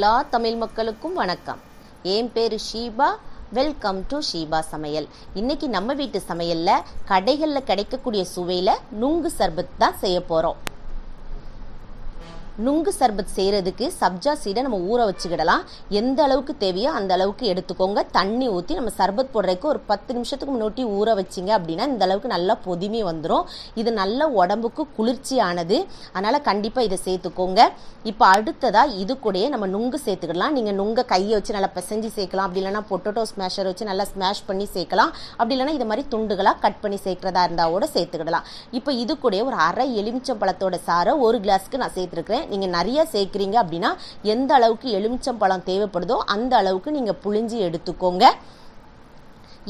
எல்லா தமிழ் மக்களுக்கும் வணக்கம். என் பேர் ஷீபா. வெல்கம் டு ஷீபா சமையல். இன்னைக்கு நம்ம வீட்டு சமையலில் கடைகளில் கிடைக்கக்கூடிய சுவையில் நுங்கு சர்பத் தான் செய்ய போகிறோம் நுங்கு சர்பத் செய்கிறதுக்கு சப்ஜா சீடை நம்ம ஊற வச்சுக்கிடலாம். எந்த அளவுக்கு தேவையோ அந்த அளவுக்கு எடுத்துக்கோங்க. தண்ணி ஊற்றி நம்ம சர்பத் போடுறதுக்கு ஒரு பத்து நிமிஷத்துக்கு முன்னாடி ஊற வச்சிங்க அப்படின்னா இந்த அளவுக்கு நல்லா பொதுமை வந்துடும் இது நல்ல உடம்புக்கு குளிர்ச்சியானது. அதனால் கண்டிப்பாக இதை சேர்த்துக்கோங்க. இப்போ அடுத்ததாக இது கூடயே நம்ம நுங்கு சேர்த்துக்கலாம் நீங்கள் நுங்கை கையை வச்சு நல்லா பிசைஞ்சு சேர்க்கலாம். அப்படி இல்லைன்னா பொட்டோட்டோ ஸ்மேஷர் வச்சு நல்லா ஸ்மாஷ் பண்ணி சேர்க்கலாம். அப்படி இல்லைன்னா இது மாதிரி துண்டுகளாக கட் பண்ணி சேர்க்குறதா இருந்தால் கூட சேர்த்துக்கிடலாம். இப்போ இது கூடயே ஒரு அரை எலுமிச்சம்பழத்தோட சாரை ஒரு கிளாஸ்க்கு நான் சேர்த்துருக்கிறேன். நீங்கள் நிறைய சேர்க்குறீங்க அப்படின்னா எந்த அளவுக்கு எலுமிச்சம்பழம் தேவைப்படுதோ அந்த அளவுக்கு நீங்கள் புழிஞ்சு எடுத்துக்கோங்க.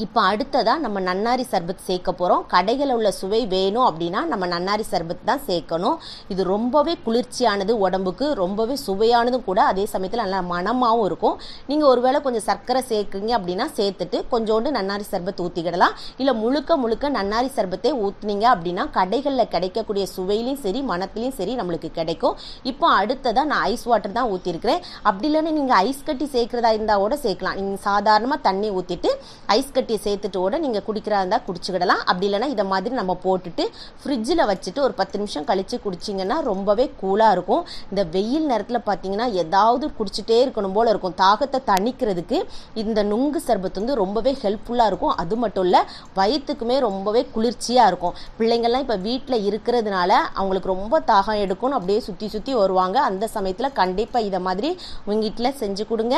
இப்போ அடுத்ததாக நம்ம நன்னாரி சர்பத் சேர்க்க போகிறோம் கடைகளில் உள்ள சுவை வேணும் அப்படின்னா நம்ம நன்னாரி சர்பத் தான் சேர்க்கணும். இது ரொம்பவே குளிர்ச்சியானது உடம்புக்கு ரொம்பவே சுவையானதும் கூட. அதே சமயத்தில் நல்லா மணமாகவும் இருக்கும். நீங்கள் ஒருவேளை கொஞ்சம் சர்க்கரை சேர்க்குறீங்க அப்படின்னா சேர்த்துட்டு கொஞ்சோண்டு நன்னாரி சர்பத் ஊற்றிக்கிடலாம் இல்லை முழுக்க முழுக்க நன்னாரி சர்பத்தே ஊற்றுனீங்க அப்படின்னா கடைகளில் கிடைக்கக்கூடிய சுவையிலையும் சரி மனத்துலையும் சரி நம்மளுக்கு கிடைக்கும். இப்போ அடுத்ததாக நான் ஐஸ் வாட்டர் தான் ஊற்றிருக்கிறேன் அப்படி இல்லைன்னா நீங்கள் ஐஸ் கட்டி சேர்க்குறதா இருந்தால் கூட சேர்க்கலாம். நீங்கள் சாதாரணமாக தண்ணி ஊற்றிட்டு ஐஸ் கட்டி சேர்த்துட்டு கூட நீங்கள் குடிக்கிறா இருந்தால் குடிச்சுக்கிடலாம். அப்படி இல்லைன்னா இதை மாதிரி நம்ம போட்டுட்டு ஃப்ரிட்ஜில் வச்சுட்டு ஒரு பத்து நிமிஷம் கழித்து குடிச்சிங்கன்னா ரொம்பவே கூலாக இருக்கும். இந்த வெயில் நேரத்தில் பார்த்தீங்கன்னா ஏதாவது குடிச்சிட்டே இருக்கணும் போல் இருக்கும். தாகத்தை தணிக்கிறதுக்கு இந்த நுங்கு சர்பத் வந்து ரொம்பவே ஹெல்ப்ஃபுல்லாக இருக்கும். அது மட்டும் இல்லை வயிற்றுக்குமே ரொம்பவே குளிர்ச்சியாக இருக்கும். பிள்ளைங்கள்லாம் இப்போ வீட்டில் இருக்கிறதுனால அவங்களுக்கு ரொம்ப தாகம் எடுக்கும்னு அப்படியே சுற்றி சுற்றி வருவாங்க. அந்த சமயத்தில் கண்டிப்பாக இதை மாதிரி உங்கள் வீட்டில் செஞ்சு கொடுங்க.